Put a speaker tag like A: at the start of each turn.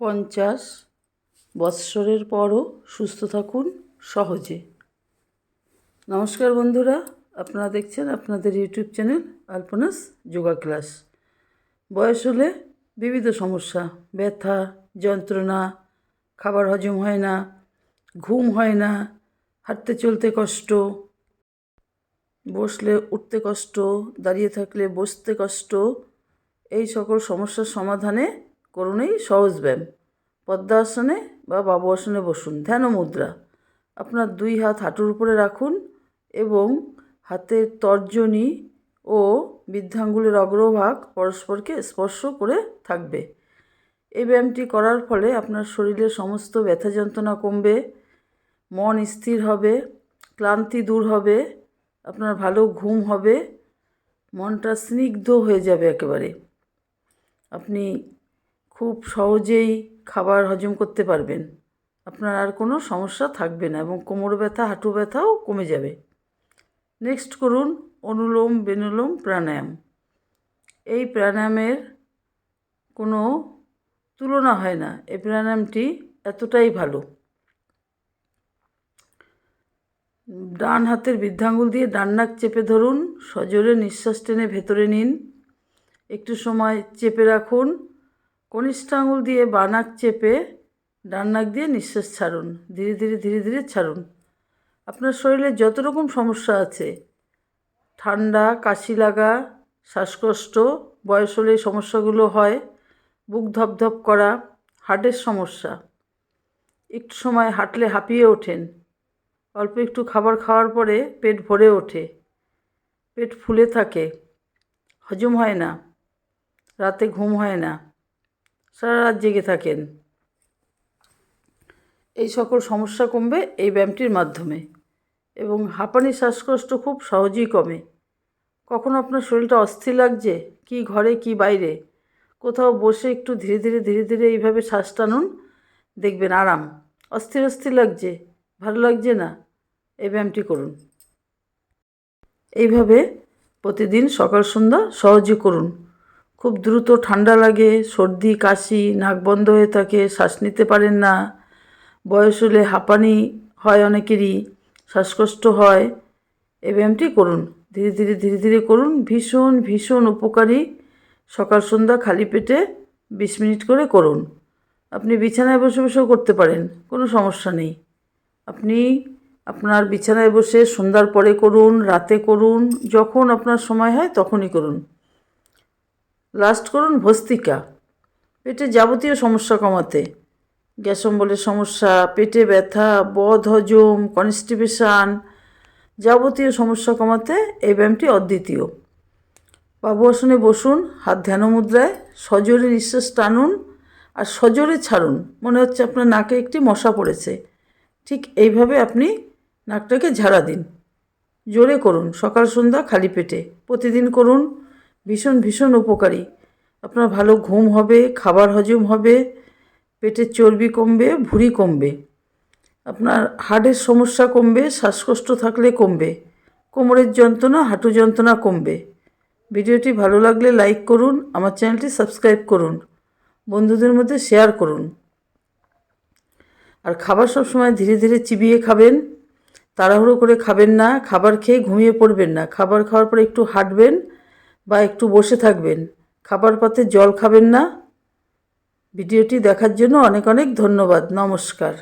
A: পঞ্চাশ বৎসরের পরও সুস্থ থাকুন সহজে। নমস্কার বন্ধুরা, আপনারা দেখছেন আপনাদের YouTube channel Alpana's yoga class. বয়স হলে বিবিধ সমস্যা, ব্যথা, যন্ত্রণা, খাবার হজম হয় না, ঘুম হয় না, হাঁটতে চলতে কষ্ট, বসলে উঠতে কষ্ট, দাঁড়িয়ে থাকলে বসতে কষ্ট, এই সকল সমস্যার সমাধানে করুন এই সহজ ব্যায়াম। পদ্মাসনে বা বাবু আসনে বসুন। ধ্যান মুদ্রা। আপনার দুই হাত হাঁটুর উপরে রাখুন এবং হাতের তর্জনী ও বৃদ্ধাঙ্গুলের অগ্রভাগ পরস্পরকে স্পর্শ করে থাকবে। এই ব্যায়ামটি করার ফলে আপনার শরীরের সমস্ত ব্যথা যন্ত্রণা কমবে, মন স্থির হবে, ক্লান্তি দূর হবে, আপনার ভালো ঘুম হবে, মনটা স্নিগ্ধ হয়ে যাবে একেবারে। আপনি খুব সহজেই খাবার হজম করতে পারবেন। আপনার আর কোনো সমস্যা থাকবে না এবং কোমর ব্যথা, হাঁটু ব্যথাও কমে যাবে। নেক্সট করুন অনুলোম বেনুলোম প্রাণায়াম। এই প্রাণায়ামের কোনো তুলনা হয় না। এই প্রাণায়ামটি এতটাই ভালো। ডান হাতের বৃদ্ধাঙ্গুল দিয়ে ডান নাক চেপে ধরুন। সজোরে নিঃশ্বাস টেনে ভেতরে নিন। একটু সময় চেপে রাখুন। কনিষ্ঠ আঙুল দিয়ে বানাক চেপে ডান নাক দিয়ে নিঃশ্বাস ছাড়ুন। ধীরে ধীরে ধীরে ধীরে ছাড়ুন। আপনার শরীরে যত রকম সমস্যা আছে, ঠান্ডা, কাশি লাগা, শ্বাসকষ্ট, বয়স হলে এই সমস্যাগুলো হয়, বুক ধপধপ করা, হার্টের সমস্যা, একটু সময় হাঁটলে হাঁপিয়ে ওঠেন, অল্প একটু খাবার খাওয়ার পরে পেট ভরে ওঠে, পেট ফুলে থাকে, হজম হয় না, রাতে ঘুম হয় না। সারা রাত জেগে থাকেন। এই সকল সমস্যা কমবে এই ব্যায়ামটির মাধ্যমে এবং হাঁপানি শ্বাসকষ্ট খুব সহজেই কমে। কখনো আপনার শরীরটা অস্থির লাগছে, কি ঘরে কি বাইরে, কোথাও বসে একটু ধীরে ধীরে ধীরে ধীরে এইভাবে শ্বাস টানুন, দেখবেন আরাম। অস্থির অস্থির লাগছে, ভালো লাগছে না, এই ব্যায়ামটি করুন। এইভাবে প্রতিদিন সকাল সন্ধ্যা সহজে করুন। খুব দ্রুত ঠান্ডা লাগে, সর্দি, কাশি, নাক বন্ধ হয়ে থাকে, শ্বাস নিতে পারেন না। বয়স হলে হাঁপানি হয় অনেকেরই, শ্বাসকষ্ট হয়। এই ব্যায়ামটি করুন, ধীরে ধীরে ধীরে ধীরে করুন। ভীষণ ভীষণ উপকারী। সকাল, সন্ধ্যা খালি পেটে বিশ মিনিট করে করুন। আপনি বিছানায় বসে, বসেও করতে পারেন, কোনো সমস্যা নেই। আপনি আপনার বিছানায় বসে সন্ধ্যার পরে করুন, রাতে করুন, যখন আপনার সময় হয় তখনই করুন। লাস্ট করুন ভস্তিকা। পেটে যাবতীয় সমস্যা কমাতে। গ্যাস অম্বলের সমস্যা, পেটে ব্যথা, বদ, হজম, কনস্টিপেশান যাবতীয় সমস্যা কমাতে এই ব্যায়ামটি অদ্বিতীয়। বাবু আসনে বসুন, হাত ধ্যান মুদ্রায়, সজোরে নিঃশ্বাস টানুন আর সজোরে ছাড়ুন। মনে হচ্ছে আপনার নাকে একটি মশা পড়েছে। ঠিক এইভাবে আপনি নাকটাকে ঝাড়া দিন। জোরে করুন, সকাল সন্ধ্যা খালি পেটে। প্রতিদিন করুন ভীষণ ভীষণ উপকারী। আপনার ভালো ঘুম হবে, খাবার হজম হবে পেটের চর্বি কমবে, ভুঁড়ি কমবে। আপনার হার্টের সমস্যা কমবে, শ্বাসকষ্ট থাকলে কমবে, কোমরের যন্ত্রণা হাঁটু যন্ত্রণা কমবে। ভিডিওটি ভালো লাগলে লাইক করুন, আমার চ্যানেলটি সাবস্ক্রাইব করুন, বন্ধুদের মধ্যে শেয়ার করুন। আর খাবার সব সময় ধীরে ধীরে চিবিয়ে খাবেন, তাড়াহুড়ো করে খাবেন না, খাবার খেয়ে ঘুমিয়ে পড়বেন না। খাবার খাওয়ার পরে একটু হাঁটবেন বা একটু বসে থাকবেন। খাবার পাতে জল খাবেন না। ভিডিওটি দেখার জন্য অনেক অনেক ধন্যবাদ। নমস্কার।